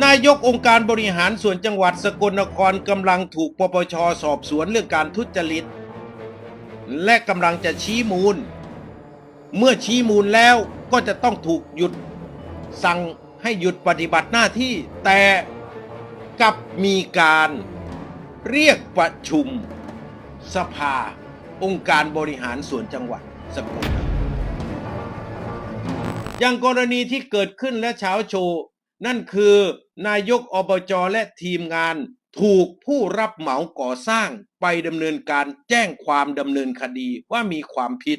นายกองค์การบริหารส่วนจังหวัดสกลนครกำลังถูกปปชสอบสวนเรื่องการทุจริต และกำลังจะชี้มูล เมื่อชี้มูลแล้วก็จะต้องถูกหยุดสั่งให้หยุดปฏิบัติหน้าที่แต่กับมีการเรียกประชุมสภา องค์การบริหารส่วนจังหวัดสกลอย่างกรณีที่เกิดขึ้นและเช้าโชว์ นั่นคือนายกอบจและทีมงานถูกผู้รับเหมาก่อสร้างไปดำเนินการแจ้งความดำเนินคดีว่ามีความผิด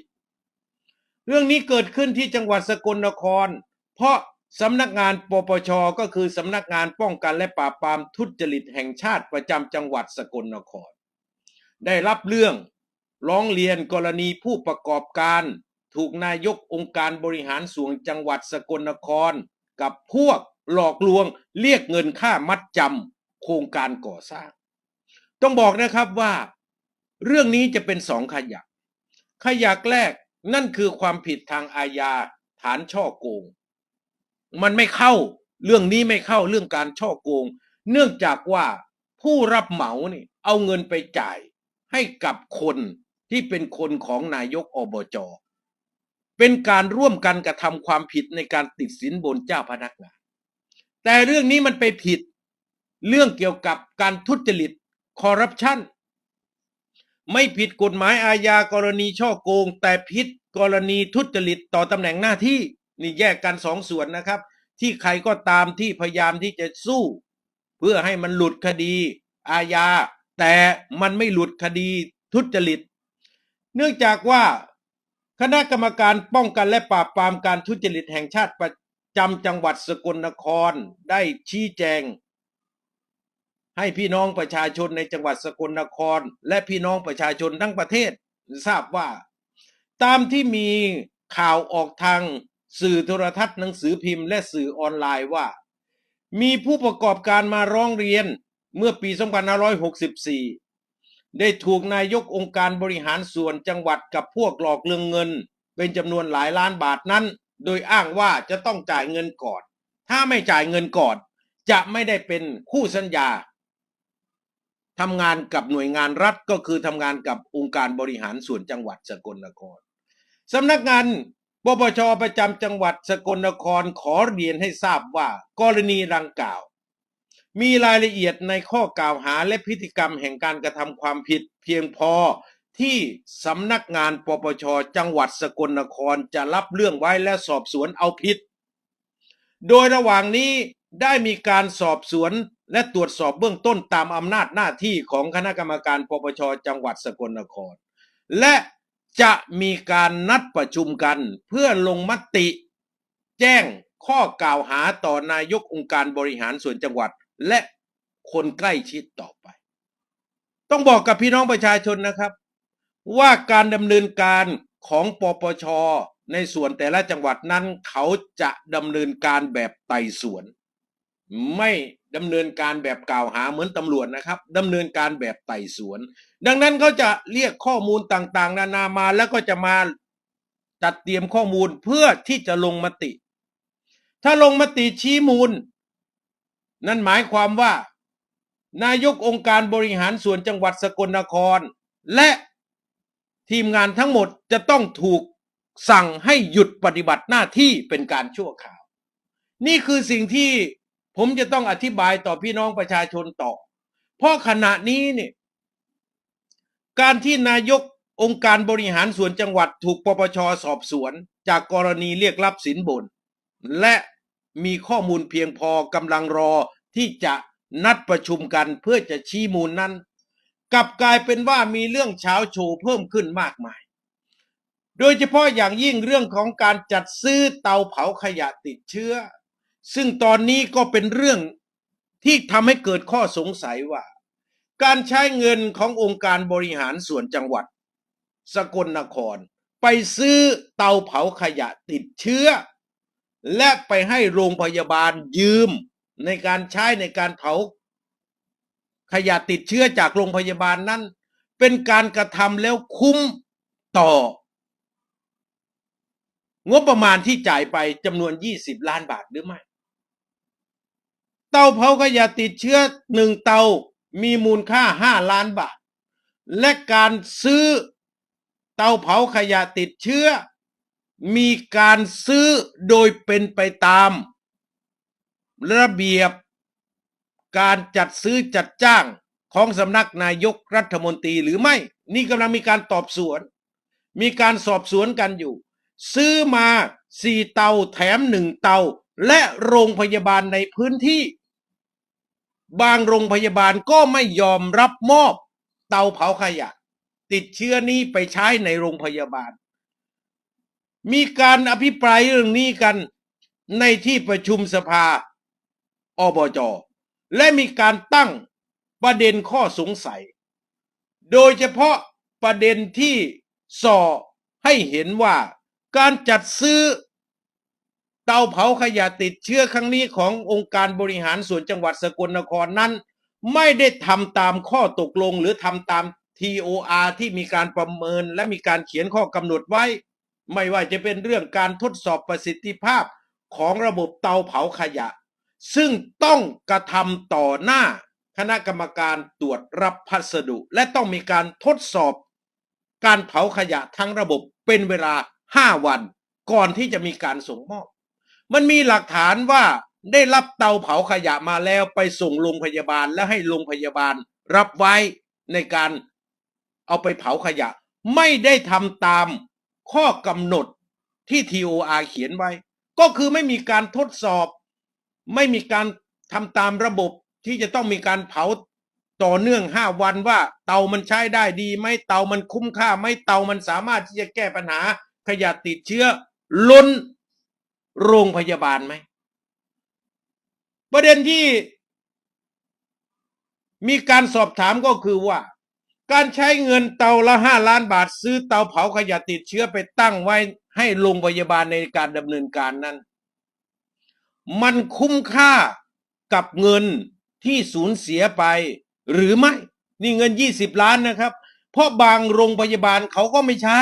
เรื่องนี้เกิดขึ้นที่จังหวัดสกลนคร เพราะสำนักงานปปชก็คือสำนักงานป้องกันและปราบปรามทุจริตแห่งชาติประจำจังหวัดสกลนคร ได้รับเรื่องร้องเรียนกรณีผู้ประกอบการ ถูกนายกองค์การบริหารส่วนจังหวัดสกลนคร กับพวก หลอกลวงเรียกเงินค่ามัดจำโครงการก่อสร้าง ต้องบอกนะครับว่า เรื่องนี้จะเป็นสองขยัก ขยักแรกนั่นคือความผิดทางอาญาฐานช่อโกง มันไม่เข้าเรื่องนี้ไม่เข้าเรื่องการช่อโกง เนื่องจากว่าผู้รับเหมานี่เอาเงินไปจ่ายให้กับคนที่เป็นคนของนายกอบจ เป็นการร่วมกันกระทำความผิดในการติดสินบนเจ้าพนักงาน แต่เรื่องนี้มันไปผิดเรื่องเกี่ยวกับการทุจริตคอร์รัปชันไม่ผิดกฎหมายอาญากรณีช่อโกง แต่ผิดกรณีทุจริตต่อตำแหน่งหน้าที่นี่แยกกันสองส่วนนะครับ ที่ใครก็ตามที่พยายามที่จะสู้ เพื่อให้มันหลุดคดีอาญา แต่มันไม่หลุดคดีทุจริต เนื่องจากว่าคณะกรรมการป้องกันและปราบปรามการทุจริตแห่งชาติประ จำจังหวัดสกลนครได้ชี้แจง ให้พี่น้องประชาชนในจังหวัดสกลนคร และพี่น้องประชาชนทั้งประเทศ ทราบว่า ตามที่มีข่าวออกทางสื่อโทรทัศน์หนังสือพิมพ์และสื่อออนไลน์ว่า มีผู้ประกอบการมาร้องเรียนเมื่อปี 2564 ได้ถูกนายกองค์การบริหารส่วนจังหวัดกับพวกหลอกเลืองเงิน เป็นจำนวนหลายล้านบาทนั้น โดยอ้างว่าจะต้องจ่ายเงินก่อน ถ้าไม่จ่ายเงินก่อน จะไม่ได้เป็นคู่สัญญาทำงานกับหน่วยงานรัฐก็คือทำงานกับองค์การบริหารส่วนจังหวัดสกลนครสำนักงานปปชประจำจังหวัดสกลนครขอเรียนให้ทราบว่า กรณีดังกล่าว มีรายละเอียดในข้อกล่าวหาและพฤติกรรมแห่งการกระทำความผิดเพียงพอ ที่สำนักงานปปชจังหวัดสกลนครจะรับเรื่องไว้และสอบสวนเอาผิด โดยระหว่างนี้ได้มีการสอบสวนและตรวจสอบเบื้องต้นตามอำนาจหน้าที่ของคณะกรรมการปปชจังหวัดสกลนคร และจะมีการนัดประชุมกันเพื่อลงมติ แจ้งข้อกล่าวหาต่อนายกองค์การบริหารส่วนจังหวัด และคนใกล้ชิดต่อไป ต้องบอกกับพี่น้องประชาชนนะครับ ว่าการดำเนินการของปปช ในส่วนแต่ละจังหวัดนั้นเขาจะดำเนินการแบบไต่สวน ไม่ดำเนินการแบบกล่าวหาเหมือนตำรวจนะครับดำเนินการแบบไต่สวน ดังนั้นเขาจะเรียกข้อมูลต่างๆ นานามาแล้วก็จะมาจัดเตรียมข้อมูลเพื่อที่จะลงมติ ถ้าลงมติชี้มูล นั่นหมายความว่า นายกองค์การบริหารส่วนจังหวัดสกลนคร และ ทีมงานทั้งหมดจะต้องถูกสั่งให้หยุดปฏิบัติหน้าที่เป็นการชั่วคราว นี่คือสิ่งที่ผมจะต้องอธิบายต่อพี่น้องประชาชนต่อ เพราะขณะนี้เนี่ยการที่นายกองค์การบริหารส่วนจังหวัดถูกปปชสอบสวน จากกรณีเรียกรับสินบน และมีข้อมูลเพียงพอกำลังรอที่จะนัดประชุมกันเพื่อจะชี้มูลนั้น กลับกลายเป็นว่ามีเรื่องเช้าโชว์เพิ่มขึ้นมากมาย โดยเฉพาะอย่างยิ่งเรื่องของการจัดซื้อเตาเผาขยะติดเชื้อ ซึ่งตอนนี้ก็เป็นเรื่องที่ทำให้เกิดข้อสงสัยว่า การใช้เงินขององค์การบริหารส่วนจังหวัด สกลนคร ไปซื้อเตาเผาขยะติดเชื้อ และไปให้โรงพยาบาลยืมในการใช้ในการเผา ขยะติดเชื้อจากโรงพยาบาลนั้น เป็นการกระทำแล้วคุ้มต่องบประมาณที่จ่ายไปจำนวน 20 ล้านบาทหรือไม่ เตาเผาขยะติดเชื้อหนึ่งเตามีมูลค่าห้าล้านบาท และการซื้อเตาเผาขยะติดเชื้อ มีการซื้อโดยเป็นไปตาม ระเบียบ การจัดซื้อจัดจ้างของสำนักนายกรัฐมนตรีหรือไม่ นี่กำลังมีการตอบสวน มีการสอบสวนกันอยู่ ซื้อมาสี่เตาแถมหนึ่งเตา และโรงพยาบาลในพื้นที่ บางโรงพยาบาลก็ไม่ยอมรับมอบเตาเผาขยะ ติดเชื้อนี้ไปใช้ในโรงพยาบาล มีการอภิปรายเรื่องนี้กันในที่ประชุมสภาอบจ และมีการตั้งประเด็นข้อสงสัย โดยเฉพาะประเด็นที่ส่อให้เห็นว่าการจัดซื้อเตาเผาขยะติดเชื้อครั้งนี้ขององค์การบริหารส่วนจังหวัดสกลนครนั้น ไม่ได้ทำตามข้อตกลงหรือทำตาม TOR ที่มีการประเมินและมีการเขียนข้อกำหนดไว้ ไม่ว่าจะเป็นเรื่องการทดสอบประสิทธิภาพของระบบเตาเผาขยะ ซึ่งต้องกระทำต่อหน้าคณะกรรมการตรวจรับพัสดุ และต้องมีการทดสอบ การเผาขยะทั้งระบบเป็นเวลา 5 วัน ก่อนที่จะมีการส่งมอบ มันมีหลักฐานว่าได้รับเตาเผาขยะมาแล้วไปส่งโรงพยาบาลและให้โรงพยาบาลรับไว้ในการเอาไปเผาขยะ ไม่ได้ทำตามข้อกำหนดที่ TOR เขียนไว้ ก็คือไม่มีการทดสอบ ไม่มีการทำตามระบบที่จะต้องมีการเผาต่อเนื่อง5วันว่า เตามันใช้ได้ดีไหมเตามันคุ้มค่าไหมเตามันสามารถที่จะแก้ปัญหาขยะติดเชื้อล้นโรงพยาบาลไหมประเด็นที่ มีการสอบถามก็คือว่า การใช้เงินเตาละห้าล้านบาท ซื้อเตาเผาขยะติดเชื้อไปตั้งไว้ให้โรงพยาบาลในการดำเนินการนั้น มันคุ้มค่ากับเงินที่สูญเสียไป หรือไม่ นี่เงินยี่สิบล้านนะครับ เพราะบางโรงพยาบาลเขาก็ไม่ใช้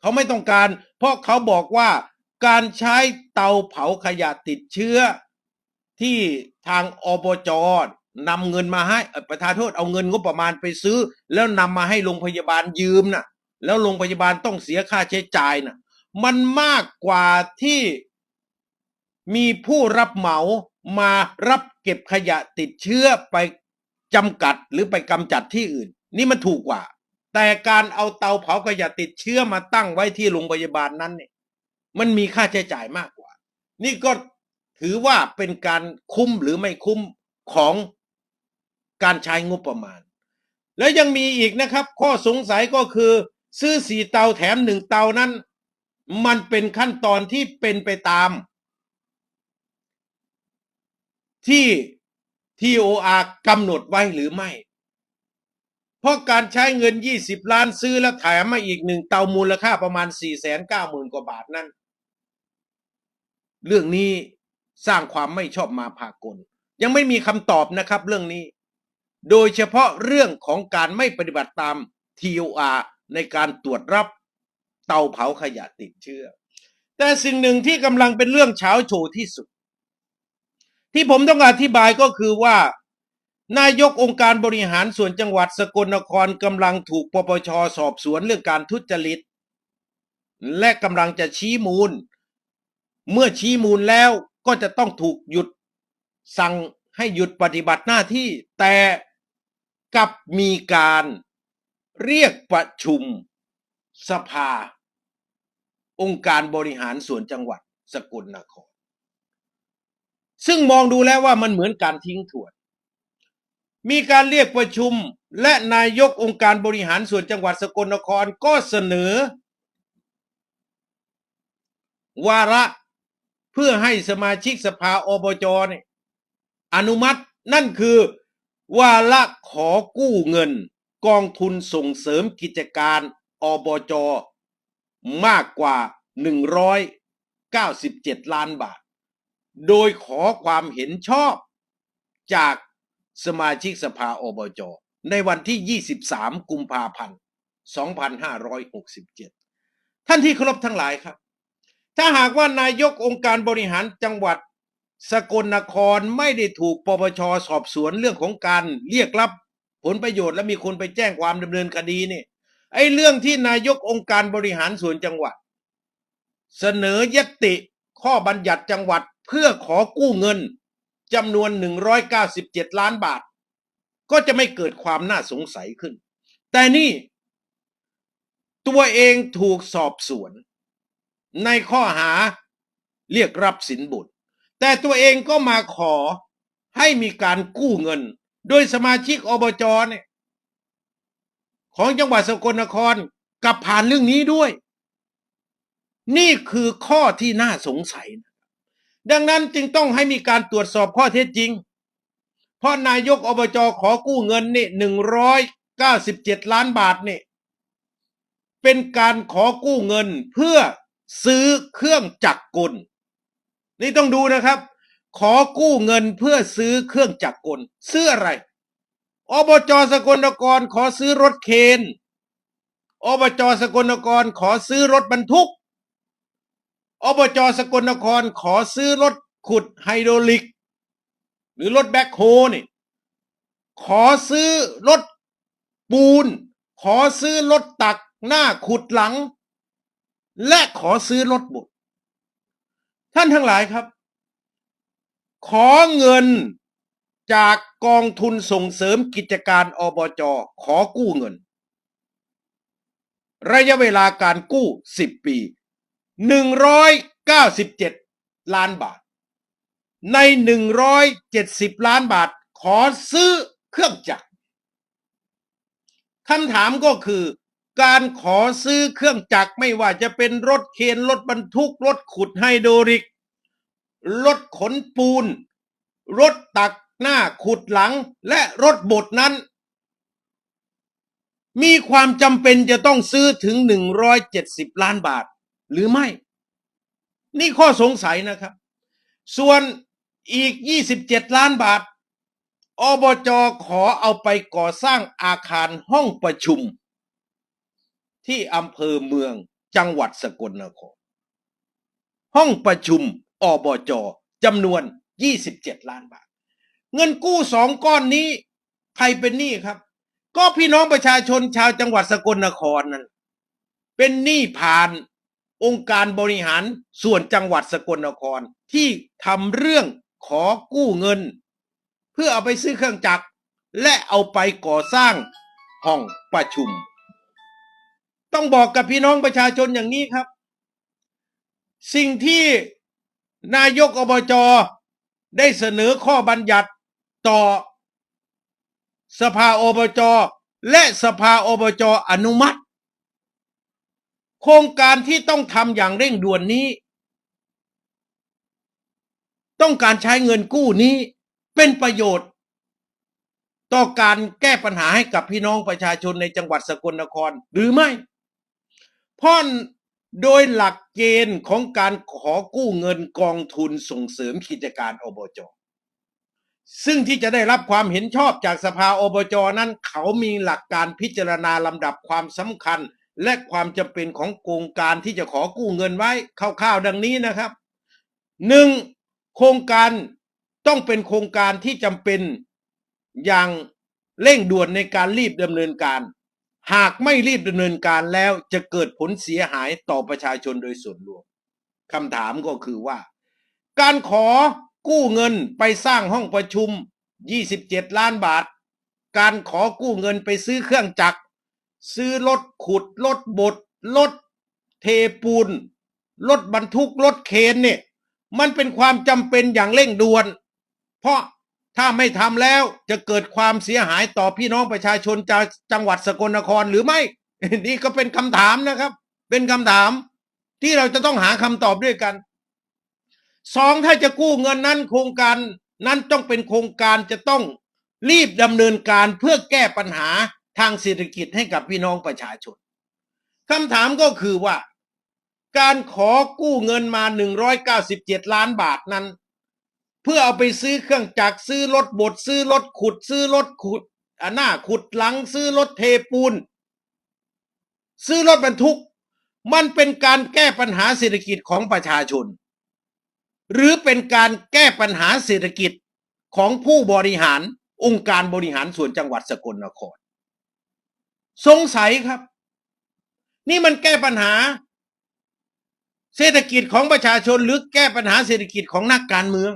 เขาไม่ต้องการ เพราะเขาบอกว่าการใช้เตาเผาขยะติดเชื้อ ที่ทางอบจนำเงินมาให้ประธานโทษเอาเงินงบประมาณไปซื้อ แล้วนำมาให้โรงพยาบาลยืมน่ะ แล้วโรงพยาบาลต้องเสียค่าใช้จ่ายน่ะ มันมากกว่าที่ มีผู้รับเหมามารับเก็บขยะติดเชื้อไปจำกัดหรือไปกำจัดที่อื่น นี่มันถูกกว่า แต่การเอาเตาเผาขยะติดเชื้อมาตั้งไว้ที่โรงพยาบาลนั้นเนี่ยมันมีค่าใช้จ่ายมากกว่า นี่ก็ถือว่าเป็นการคุ้มหรือไม่คุ้มของการใช้งบประมาณ แล้วยังมีอีกนะครับ ข้อสงสัยก็คือ ซื้อสี่เตาแถมหนึ่งเตานั้น มันเป็นขั้นตอนที่เป็นไปตาม ที่ TOR กำหนดไว้หรือไม่ เพราะการใช้เงิน 20 ล้านซื้อแล้วแถมมาอีกหนึ่งเตามูลค่าประมาณ 4 9 0 0 0 0 กว่าบาทนั้นเรื่องนี้สร้างความไม่ชอบมาพากล ยังไม่มีคำตอบนะครับเรื่องนี้ โดยเฉพาะเรื่องของการไม่ปฏิบัติตาม TOR ในการตรวจรับเตาเผาขยะติดเชื้อ แต่สิ่งหนึ่งที่กำลังเป็นเรื่องเช้าโชว์ที่สุด ที่ผมต้องอธิบายก็คือว่า นายกองค์การบริหารส่วนจังหวัดสกลนครกำลังถูกปปชสอบสวนเรื่องการทุจริต และกำลังจะชี้มูล เมื่อชี้มูลแล้วก็จะต้องถูกหยุดสั่งให้หยุดปฏิบัติหน้าที่ แต่กับมีการเรียกประชุมสภา องค์การบริหารส่วนจังหวัดสกลนคร ซึ่งมองดูแล้วว่ามันเหมือนการทิ้งถ่วน มีการเรียกประชุมและนายกองค์การบริหารส่วนจังหวัดสกลนครก็เสนอ วาระเพื่อให้สมาชิกสภาอบจเนี่ยอนุมัตินั่นคือวาระขอกู้เงิน กองทุนส่งเสริมกิจการอบจมากกว่า 197 ล้านบาท โดยขอความเห็นชอบจากสมาชิกสภาอบจ ในวันที่ 23 กุมภาพันธ์ 2567 ท่านที่เคารพทั้งหลายครับ ถ้าหากว่านายกองค์การบริหารจังหวัดสกลนครไม่ได้ถูกปปชสอบสวนเรื่องของการเรียกรับผลประโยชน์และมีคนไปแจ้งความดำเนินคดีนี่ไอ้เรื่องที่นายกองค์การบริหารส่วนจังหวัด เสนอยติข้อบัญญัติจังหวัด เพื่อขอกู้เงินจำนวน 197 ล้านบาท ก็จะไม่เกิดความน่าสงสัยขึ้น แต่นี่ตัวเองถูกสอบสวน ในข้อหาเรียกรับสินบนแต่ตัวเองก็มาขอให้มีการกู้เงิน โดยสมาชิกอบจเนี่ยของจังหวัดสกลนครกับผ่านเรื่องนี้ด้วย นี่คือข้อที่น่าสงสัยนะ ดังนั้นจึงต้องให้มีการตรวจสอบข้อเท็จจริง เพราะนายกอบจขอกู้เงินนี่หนึ่งร้อยเก้าสิบเจ็ดล้านบาทนี่เป็นการขอกู้เงินเพื่อซื้อเครื่องจักรกล นี่ต้องดูนะครับ ขอกู้เงินเพื่อซื้อเครื่องจักรกล ซื้ออะไรอบจสกลนครขอซื้อรถเคนอบจสกลนครขอซื้อรถบรรทุก อบจสกลนครขอซื้อรถขุดไฮโดรลิก หรือรถแบ็คโฮนี่ ขอซื้อรถปูน ขอซื้อรถตักหน้าขุดหลัง และขอซื้อรถบดท่านทั้งหลายครับ ขอเงินจากกองทุนส่งเสริมกิจการอบจ ขอกู้เงิน ระยะเวลาการกู้ 10 ปี 197 ล้านบาท ใน 170 ล้านบาท ขอซื้อเครื่องจักรคำถามก็คือ การขอซื้อเครื่องจักรไม่ว่าจะเป็นรถเคนรถบรรทุก รถขุดไฮโดริก รถขนปูน รถตักหน้าขุดหลังและรถบดนั้น มีความจำเป็นจะต้องซื้อถึง 170 ล้านบาท หรือไม่ นี่ข้อสงสัยนะครับ ส่วนอีก 27 ล้านบาท อบจขอเอาไปก่อสร้างอาคารห้องประชุม ที่อำเภอเมืองจังหวัดสกลนคร ห้องประชุมอบจจำนวน 27 ล้านบาท เงินกู้สองก้อนนี้ ใครเป็นหนี้ครับ ก็พี่น้องประชาชนชาวจังหวัดสกลนครนั่นเป็นหนี้ผ่าน องค์การบริหารส่วนจังหวัดสกลนคร ที่ทำเรื่องขอกู้เงิน เพื่อเอาไปซื้อเครื่องจักร และเอาไปก่อสร้างห้องประชุม ต้องบอกกับพี่น้องประชาชนอย่างนี้ครับ สิ่งที่นายกอบจได้เสนอข้อบัญญัติต่อสภาอบจและสภาอบจอนุมัติ โครงการที่ต้องทำอย่างเร่งด่วนนี้ ต้องการใช้เงินกู้นี้เป็นประโยชน์ ต่อการแก้ปัญหาให้กับพี่น้องประชาชนในจังหวัดสกลนครหรือไม่เพราะโดยหลักเกณฑ์ของการขอกู้เงินกองทุนส่งเสริมกิจการอบจซึ่งที่จะได้รับความเห็นชอบจากสภาอบจนั้น เขามีหลักการพิจารณาลำดับความสำคัญ และความจำเป็นของโครงการที่จะขอกู้เงินไว้คร่าวๆดังนี้นะครับหนึ่งโครงการต้องเป็นโครงการที่จำเป็นอย่างเร่งด่วนในการรีบดำเนินการ หากไม่รีบดำเนินการแล้วจะเกิดผลเสียหายต่อประชาชนโดยส่วนรวมคำถามก็คือว่า การขอกู้เงินไปสร้างห้องประชุม 27 ล้านบาท การขอกู้เงินไปซื้อเครื่องจักร ซื้อรถขุดรถบดรถเทปูนรถบรรทุกรถเคนเนี่ยมันเป็นความจำเป็นอย่างเร่งด่วน เพราะถ้าไม่ทำแล้วจะเกิดความเสียหายต่อพี่น้องประชาชนจากจังหวัดสกลนครหรือไม่ นี่ก็เป็นคำถามนะครับ เป็นคำถามที่เราจะต้องหาคำตอบด้วยกันสองถ้าจะกู้เงินนั้นโครงการนั้นต้องเป็นโครงการจะต้องรีบดำเนินการเพื่อแก้ปัญหา ทางเศรษฐกิจให้กับพี่น้องประชาชนคำถามก็คือว่า การขอกู้เงินมา 197 ล้านบาทนั้น เพื่อเอาไปซื้อเครื่องจักรซื้อรถบดซื้อรถขุด ซื้อรถขุดหน้าขุดหลังซื้อรถเทปูน ซื้อรถบรรทุก มันเป็นการแก้ปัญหาเศรษฐกิจของประชาชน หรือเป็นการแก้ปัญหาเศรษฐกิจของผู้บริหารองค์การบริหารส่วนจังหวัดสกลนคร สงสัยครับ นี่มันแก้ปัญหา เศรษฐกิจของประชาชนหรือแก้ปัญหาเศรษฐกิจของนักการเมือง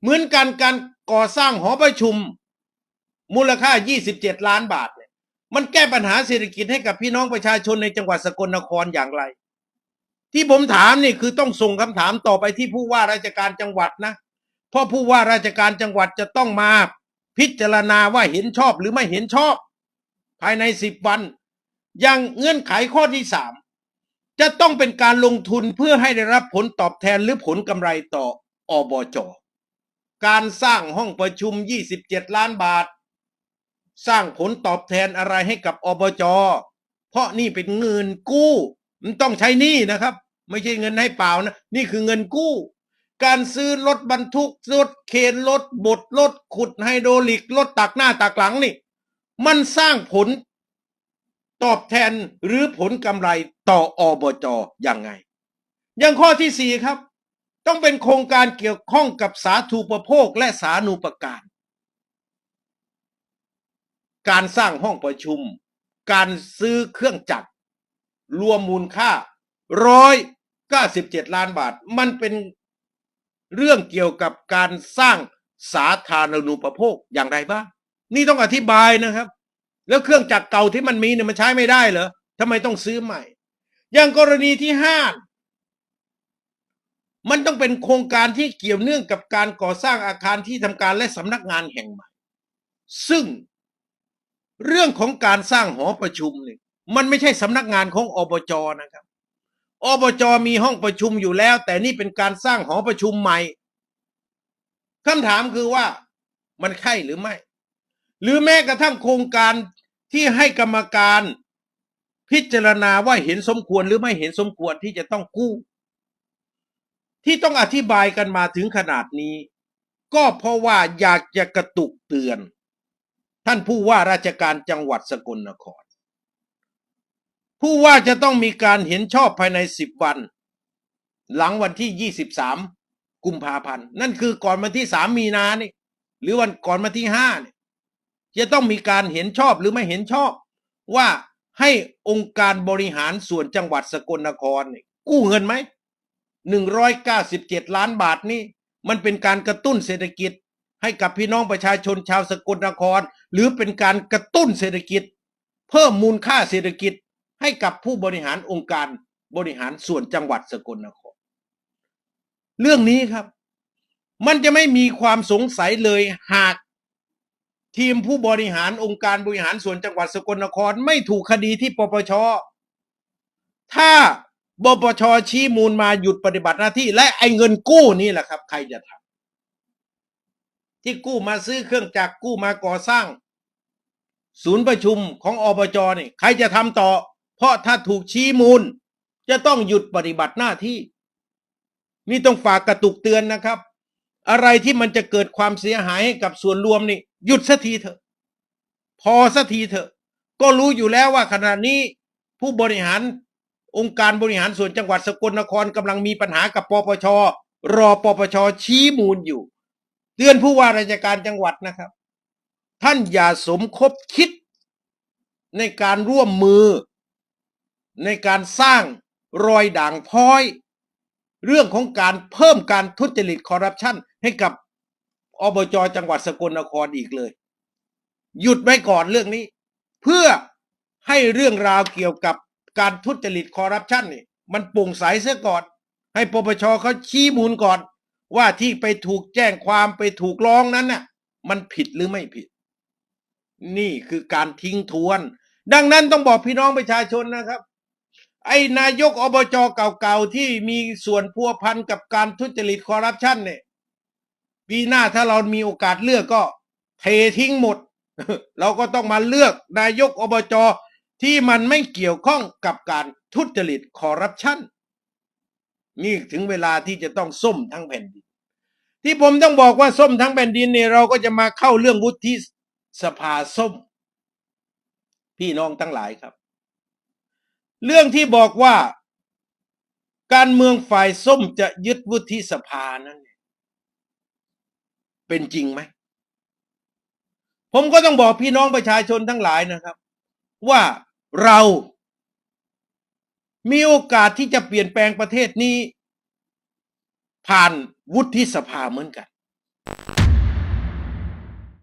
เหมือนกันการก่อสร้างหอประชุม มูลค่า 27 ล้านบาทเนี่ยมันแก้ปัญหาเศรษฐกิจให้กับพี่น้องประชาชนในจังหวัดสกลนครอย่างไร ที่ผมถามนี่คือต้องส่งคำถามต่อไปที่ผู้ว่าราชการจังหวัดนะเพราะผู้ว่าราชการจังหวัดจะต้องมาพิจารณาว่าเห็นชอบหรือไม่เห็นชอบ ภายในสิบวันอย่างเงื่อนไขข้อที่สามจะต้องเป็นการลงทุนเพื่อให้ได้รับผลตอบแทนหรือผลกำไรต่ออบจ การสร้างห้องประชุม 27 ล้านบาท สร้างผลตอบแทนอะไรให้กับอบจ เพราะนี่เป็นเงินกู้มันต้องใช้หนี้นะครับ ไม่ใช่เงินให้เปล่านะ นี่คือเงินกู้ การซื้อรถบรรทุกรถเคนรถบดรถขุดไฮโดรลิกรถตักหน้าตักหลังนี่ มันสร้างผลตอบแทนหรือผลกำไรต่ออบจอยังไง อย่างข้อที่สี่ครับ ต้องเป็นโครงการเกี่ยวข้องกับสาธูปโภคและสาธูปการ การสร้างห้องประชุม การซื้อเครื่องจักร รวมมูลค่าร้อยเก้าสิบเจ็ดล้านบาท มันเป็นเรื่องเกี่ยวกับการสร้างสาธารณูปโภคอย่างไรบ้าง นี่ต้องอธิบายนะครับ แล้วเครื่องจักรเก่าที่มันมีเนี่ยมันใช้ไม่ได้เหรอทำไมต้องซื้อใหม่ อย่างกรณีที่ห้ามันต้องเป็นโครงการที่เกี่ยวเนื่องกับการก่อสร้างอาคารที่ทำการและสำนักงานแห่งใหม่ ซึ่งเรื่องของการสร้างหอประชุมเนี่ยมันไม่ใช่สำนักงานของอบจนะครับอบจมีห้องประชุมอยู่แล้ว แต่นี่เป็นการสร้างหอประชุมใหม่คำถามคือว่ามันใช่หรือไม่ หรือแม้กระทั่งโครงการที่ให้กรรมการพิจารณาว่าเห็นสมควรหรือไม่เห็นสมควรที่จะต้องกู้ ที่ต้องอธิบายกันมาถึงขนาดนี้ ก็เพราะว่าอยากจะกระตุกเตือน ท่านผู้ว่าราชการจังหวัดสกลนคร ผู้ว่าจะต้องมีการเห็นชอบภายในสิบวัน หลังวันที่ยี่สิบสามกุมภาพันธ์นั่นคือก่อนวันที่สามมีนานี่หรือวันก่อนวันที่ห้าเนี่ย จะต้องมีการเห็นชอบหรือไม่เห็นชอบ ว่าให้องค์การบริหารส่วนจังหวัดสกลนคร กู้เงินไหมหนึ่งร้อยเก้าสิบเจ็ดล้านบาทนี่มันเป็นการกระตุ้นเศรษฐกิจ ให้กับพี่น้องประชาชนชาวสกลนคร หรือเป็นการกระตุ้นเศรษฐกิจ เพิ่มมูลค่าเศรษฐกิจ ให้กับผู้บริหารองค์การบริหารส่วนจังหวัดสกลนคร เรื่องนี้ครับ มันจะไม่มีความสงสัยเลยหาก ทีมผู้บริหารองค์การบริหารส่วนจังหวัดสกลนครไม่ถูกคดีที่ปปช ถ้าบปชชี้มูลมาหยุดปฏิบัติหน้าที่ และไอ้เงินกู้นี่แหละครับ ใครจะทำที่กู้มาซื้อเครื่องจักรกู้มาก่อสร้าง ศูนย์ประชุมของอบจนี่ใครจะทำต่อ เพราะถ้าถูกชี้มูล จะต้องหยุดปฏิบัติหน้าที่ นี่ต้องฝากกระตุกเตือนนะครับ อะไรที่มันจะเกิดความเสียหายให้กับส่วนรวมนี่หยุดสักทีเถอะ พอสักทีเถอะ ก็รู้อยู่แล้วว่าขณะนี้ผู้บริหารองค์การบริหารส่วนจังหวัดสกลนครกำลังมีปัญหากับปปช รอปปช ชี้มูลอยู่เตือนผู้ว่าราชการจังหวัดนะครับ ท่านอย่าสมคบคิด ในการร่วมมือ ในการสร้างรอยด่างพร้อย เรื่องของการเพิ่มการทุจริตคอร์รัปชันให้กับอบจจังหวัดสกลนครอีกเลย หยุดไว้ก่อนเรื่องนี้ เพื่อให้เรื่องราวเกี่ยวกับการทุจริตคอร์รัปชันนี่มันโปร่งใสเสียก่อน ให้ปปชเขาชี้มูลก่อน ว่าที่ไปถูกแจ้งความไปถูกร้องนั้นน่ะ มันผิดหรือไม่ผิด นี่คือการทิ้งทวน ดังนั้นต้องบอกพี่น้องประชาชนนะครับ ไอ้นายกอบจเก่าๆ ที่มีส่วนพัวพันกับการทุจริตคอร์รัปชันเนี่ยปีหน้าถ้าเรามีโอกาสเลือกก็เททิ้งหมด เราก็ต้องมาเลือกนายกอบจที่มันไม่เกี่ยวข้องกับการทุจริตคอร์รัปชันนี่ถึงเวลาที่จะต้องส้มทั้งแผ่นดิน ที่ผมต้องบอกว่าส้มทั้งแผ่นดินเนี่ยเราก็จะมาเข้าเรื่องวุฒิสภาส้ม พี่น้องทั้งหลายครับ เรื่องที่บอกว่าการเมืองฝ่ายส้มจะยึดวุฒิสภานั้นเป็นจริงไหม ผมก็ต้องบอกพี่น้องประชาชนทั้งหลายนะครับ ว่าเรามีโอกาสที่จะเปลี่ยนแปลงประเทศนี้ ผ่านวุฒิสภาเหมือนกัน